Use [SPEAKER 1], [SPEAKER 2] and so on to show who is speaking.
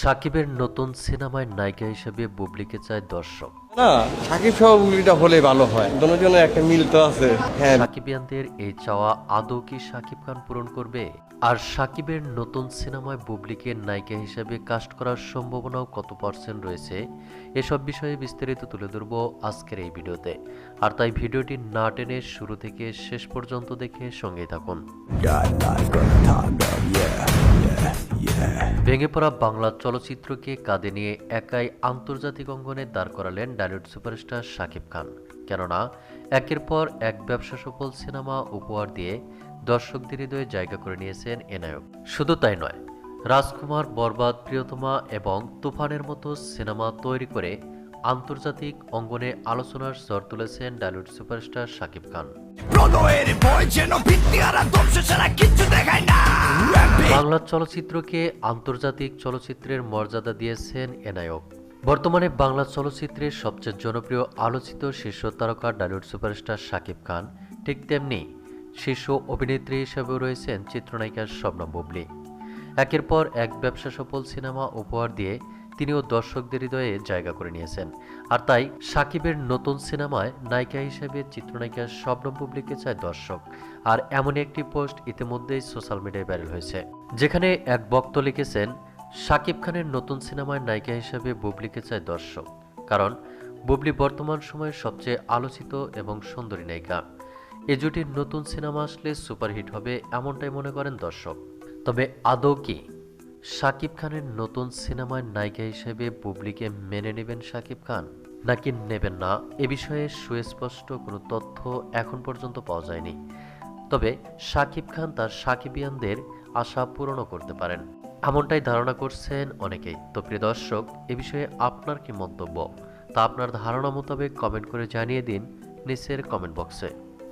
[SPEAKER 1] সাকিবের নতুন সিনেমায় নায়িকা হিসেবে বুবলিকে চায় দর্শক।
[SPEAKER 2] না সাকিব হলে ভালো হয়। দুজনের একটা মিল তো আছে। হ্যাঁ।
[SPEAKER 1] সাকিবিয়ানদের এই চাওয়া আদৌ কি সাকিব খান পূরণ করবে? আর সাকিবের নতুন সিনেমায় বুবলিকে নায়িকা হিসেবে কাস্ট করার সম্ভাবনাও কত পার্সেন্ট রয়েছে? এসব বিষয়ে বিস্তারিত তুলে ধরব আজকের এই ভিডিওতে। আর তাই ভিডিওটি না টেনে শুরু থেকে শেষ পর্যন্ত দেখে সঙ্গেই থাকুন। ভেঙে পড়া বাংলা চলচ্চিত্রকে কাঁধে নিয়ে একাই আন্তর্জাতিক অঙ্গনে দাঁড় করালেন ডালিউড সুপারস্টার শাকিব খান। কেননা, একের পর এক ব্যবসা সফল সিনেমা উপহার দিয়ে দর্শকদের হৃদয়ে জায়গা করে নিয়েছেন এ নায়ক। শুধু তাই নয়, রাজকুমার বরবাদ, প্রিয়তমা এবং তুফানের মতো সিনেমা তৈরি করে আন্তর্জাতিক অঙ্গনে আলোচনার স্তর তুলেছেন ডালিউড সুপারস্টার শাকিব খান।
[SPEAKER 3] প্রণয়ের বই যেন ভিত্তি আর কিচ্ছু দেখায় না।
[SPEAKER 1] বাংলা চলচ্চিত্রকে আন্তর্জাতিক চলচ্চিত্রের মর্যাদা দিয়েছেন এনায়ক বর্তমানে বাংলা চলচ্চিত্রের সবচেয়ে জনপ্রিয় আলোচিত শীর্ষ তারকা ডালিউড সুপারস্টার শাকিব খান, ঠিক তেমনি শীর্ষ অভিনেত্রী হিসেবেও রয়েছেন চিত্রনায়িকা স্বপ্ন বুবলি। একের পর এক ব্যবসা সফল সিনেমা উপহার দিয়ে তিনিও দর্শকদের হৃদয়ে জায়গা করে নিয়েছেন। আর তাই সাকিবের নতুন সিনেমায় নায়িকা হিসেবে চিত্রনায়িকা শবনম বুবলিকে চায় দর্শক। আর এমনই একটি পোস্ট ইতিমধ্যেই সোশ্যাল মিডিয়ায় ভাইরাল হয়েছে। যেখানে এক বক্ত লিখেছেন, সাকিব খানের নতুন সিনেমায় নায়িকা হিসেবে বুবলিকে চায় দর্শক। কারণ বুবলি বর্তমান সময়ে সবচেয়ে আলোচিত এবং সুন্দরী নায়িকা। এ জুটির নতুন সিনেমা আসলে সুপারহিট হবে এমনটাই মনে করেন দর্শক। তবে আদৌ কি শাকিব খানের নতুন সিনেমায় নায়িকা হিসেবে বুবলিকে মেনে নেবেন শাকিব খান? নাকি নেবেন না? এ বিষয়ে সুস্পষ্ট কোনো তথ্য এখন পর্যন্ত পাওয়া যায়নি। তবে শাকিব খান তার সাকিবিয়ানদের আশা পূরণও করতে পারেন। এমনটাই ধারণা করছেন অনেকেই। তো প্রিয় দর্শক, এ বিষয়ে আপনার কি মন্তব্য? তা আপনার ধারণা মোতাবেক কমেন্ট করে জানিয়ে দিন নিচের কমেন্ট বক্সে।